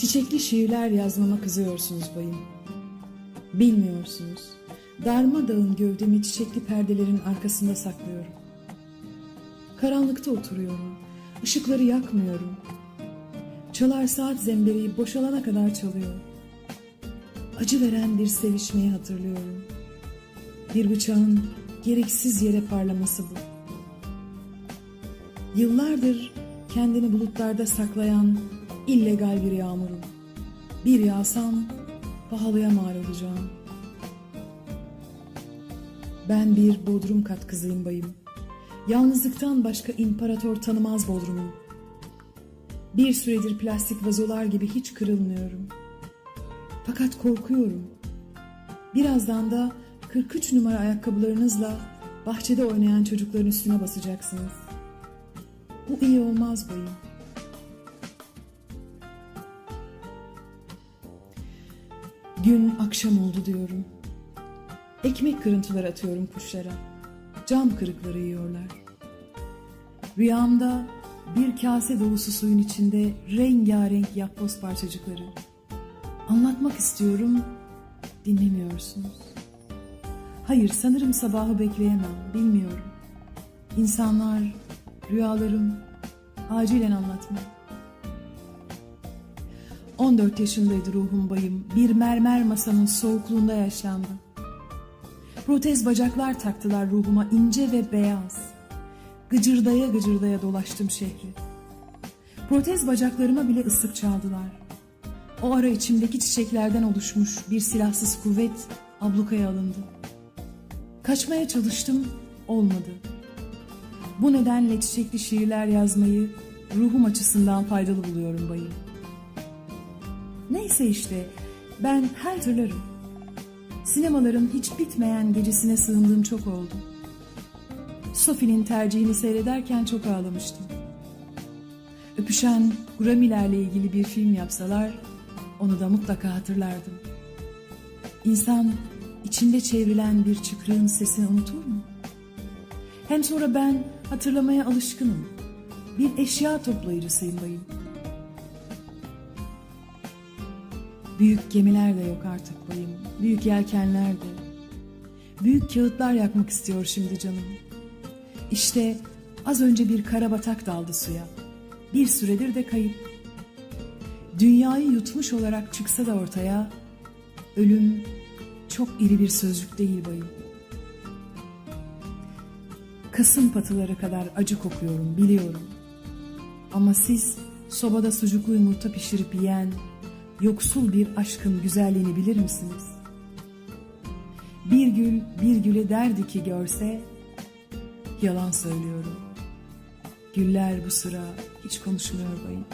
Çiçekli şiirler yazmama kızıyorsunuz bayım. Bilmiyorsunuz. Darmadağın gövdemi çiçekli perdelerin arkasında saklıyorum. Karanlıkta oturuyorum. Işıkları yakmıyorum. Çalar saat zembereği boşalana kadar çalıyor. Acı veren bir sevişmeyi hatırlıyorum. Bir bıçağın gereksiz yere parlaması bu. Yıllardır kendini bulutlarda saklayan illegal bir yağmurum. Bir yağsam pahalıya mal olacağım. Ben bir bodrum kat kızıyım bayım. Yalnızlıktan başka imparator tanımaz bodrumum. Bir süredir plastik vazolar gibi hiç kırılmıyorum. Fakat korkuyorum. Birazdan da 43 numara ayakkabılarınızla bahçede oynayan çocukların üstüne basacaksınız. Bu iyi olmaz bayım. Gün akşam oldu diyorum. Ekmek kırıntıları atıyorum kuşlara. Cam kırıkları yiyorlar. Rüyamda bir kase dolusu suyun içinde rengarenk yapboz parçacıkları. Anlatmak istiyorum, dinlemiyorsunuz. Hayır, sanırım sabahı bekleyemem, bilmiyorum. İnsanlar, rüyalarım, acilen anlatma. 14 yaşındaydı ruhum bayım. Bir mermer masanın soğukluğunda yaşlandı. Protez bacaklar taktılar ruhuma ince ve beyaz. Gıcırdaya gıcırdaya dolaştım şehri. Protez bacaklarıma bile ıslık çaldılar. O ara içimdeki çiçeklerden oluşmuş bir silahsız kuvvet ablukaya alındı. Kaçmaya çalıştım, olmadı. Bu nedenle çiçekli şiirler yazmayı ruhum açısından faydalı buluyorum bayım. Neyse işte ben her türlürüm. Sinemaların hiç bitmeyen gecesine sığındığım çok oldu. Sophie'nin tercihini seyrederken çok ağlamıştım. Öpüşen Grammi'lerle ilgili bir film yapsalar onu da mutlaka hatırlardım. İnsan içinde çevrilen bir çıkrığın sesini unutur mu? Hem sonra ben hatırlamaya alışkınım. Bir eşya toplayıcısıyım bayım. Büyük gemiler de yok artık bayım. Büyük yelkenler de. Büyük kağıtlar yakmak istiyor şimdi canım. İşte az önce bir karabatak daldı suya. Bir süredir de kayıp. Dünyayı yutmuş olarak çıksa da ortaya, ölüm çok iri bir sözcük değil bayım. Kasım patıları kadar acı kokuyorum biliyorum. Ama siz sobada sucuklu yumurta pişirip yiyen yoksul bir aşkın güzelliğini bilir misiniz? Bir gül bir güle derdi ki görse yalan söylüyorum. Güller bu sıra hiç konuşmuyor bayım.